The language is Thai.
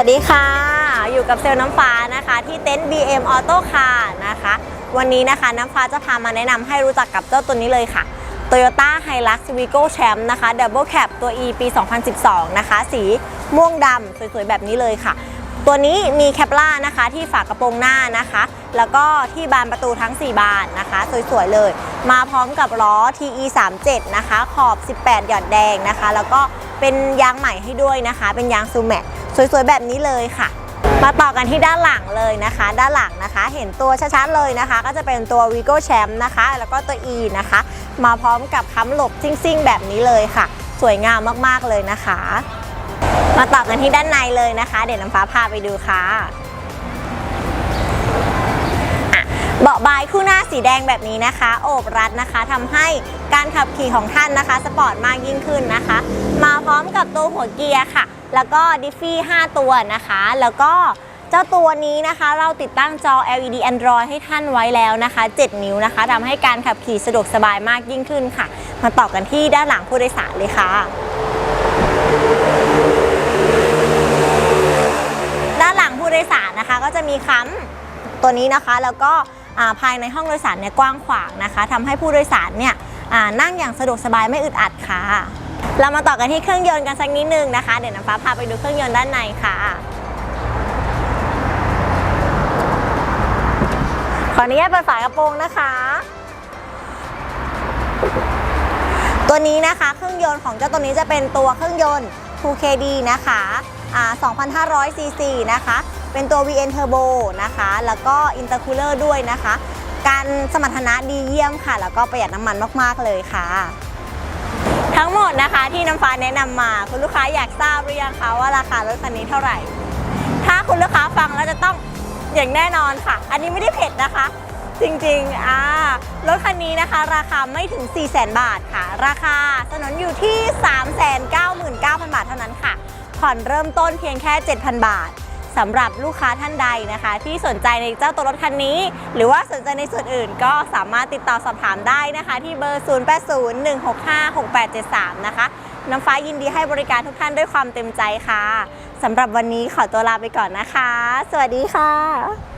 วัสดีค่ะ อยู่กับเซลล์น้ำฟ้านะคะที่เต็นท์ BM Auto Car นะคะ วันนี้นะคะน้ำฟ้าจะพามาแนะนำให้รู้จักกับเจ้าตัวนี้เลยค่ะ Toyota Hilux Vigo Champ นะคะ Double Cab ตัว E ปี 2012 นะคะ สีม่วงดำสวยๆ แบบนี้เลยค่ะ ตัวนี้มีแคปล่านะคะที่ฝากระโปรงหน้านะคะ แล้วก็ที่บานประตูทั้ง 4 บานนะคะ สวยๆ เลย มาพร้อมกับล้อ TE 37นะคะ ขอบ 18 หยอดแดงนะคะ แล้วก็เป็นยางใหม่ให้ด้วยนะคะ เป็นยางซูแมท สวยๆแบบนี้เลยค่ะ มาต่อกันที่ด้านหลังเลยนะคะ ด้านหลังนะคะ เห็นตัวชัดๆเลยนะคะ ก็จะเป็นตัว Vigo Champ นะคะ แล้วก็ตัว E นะคะ มาพร้อมกับค้ำหลบซิ่งๆ แบบนี้เลยค่ะ สวยงามมากๆเลยนะคะ มาต่อกันที่ด้านในเลยนะคะ เดี๋ยวน้ำฟ้าพาไปดูค่ะ เบาะบายคู่หน้าสีแดงแบบนี้นะคะ โอบรัดนะคะทำให้การขับขี่ของท่านนะคะ สปอร์ตมากยิ่งขึ้นนะคะ มาพร้อมกับตัวหัวเกียร์ค่ะ แล้วก็ดิฟฟี่5ตัวนะคะ แล้วก็เจ้าตัวนี้นะคะเราติดตั้งจอ LED Android ให้ท่านไว้แล้วนะคะ 7 นิ้วนะคะทำให้การขับขี่สะดวกสบายมากยิ่งขึ้นค่ะ มาต่อกันที่ด้านหลังผู้โดยสารเลยค่ะด้านหลังผู้โดยสารนะคะ ก็จะมีค้ำตัวนี้นะคะแล้วก็ ภายในห้องโดยสารเนี่ยกว้างขวางนะคะทำให้ผู้โดยสารเนี่ยนั่งอย่างสะดวกสบายไม่อึดอัดค่ะ เรามาต่อกันที่เครื่องยนต์กันสักนิดนึงนะคะ เดี๋ยวน้ำฟ้าพาไปดูเครื่องยนต์ด้านในค่ะขออนุญาตเปิดฝากระโปรงนะคะ ตัวนี้นะคะเครื่องยนต์ของเจ้าตัวนี้จะเป็นตัวเครื่องยนต์ 2KD นะคะ 2,500 cc นะคะ เป็นตัว VN Turbo นะคะ แล้วก็ Intercooler ด้วยนะคะ การสมรรถนะดีเยี่ยมค่ะ แล้วก็ประหยัดน้ำมันมาก ๆ เลยค่ะ ทั้งหมดนะคะที่น้ำฟ้าแนะนำมาคุณลูกค้าอยากทราบหรือยังคะว่าราคารถคันนี้เท่าไหร่ ถ้าคุณลูกค้าฟังแล้วจะต้องอย่างแน่นอนค่ะ อันนี้ไม่ได้เผ็ดนะคะ จริงๆอ่ารถคันนี้นะคะ ราคาไม่ถึง 4 0 0 0 0 0 บาทค่ะ ราคาสนนอยู่ที่ 399,000 บาทเท่านั้นค่ะ ผ่อนเริ่มต้นเพียงแค่ 7,000 บาท สำหรับลูกค้าท่านใดนะคะ ที่สนใจในเจ้าตัวรถคันนี้ หรือว่าสนใจในส่วนอื่นก็สามารถติดต่อสอบถามได้นะคะ ที่เบอร์ 0801656873 นะคะ น้ำฟ้ายินดีให้บริการทุกท่านด้วยความเต็มใจค่ะสำหรับวันนี้ขอตัวลาไปก่อนนะคะ สวัสดีค่ะ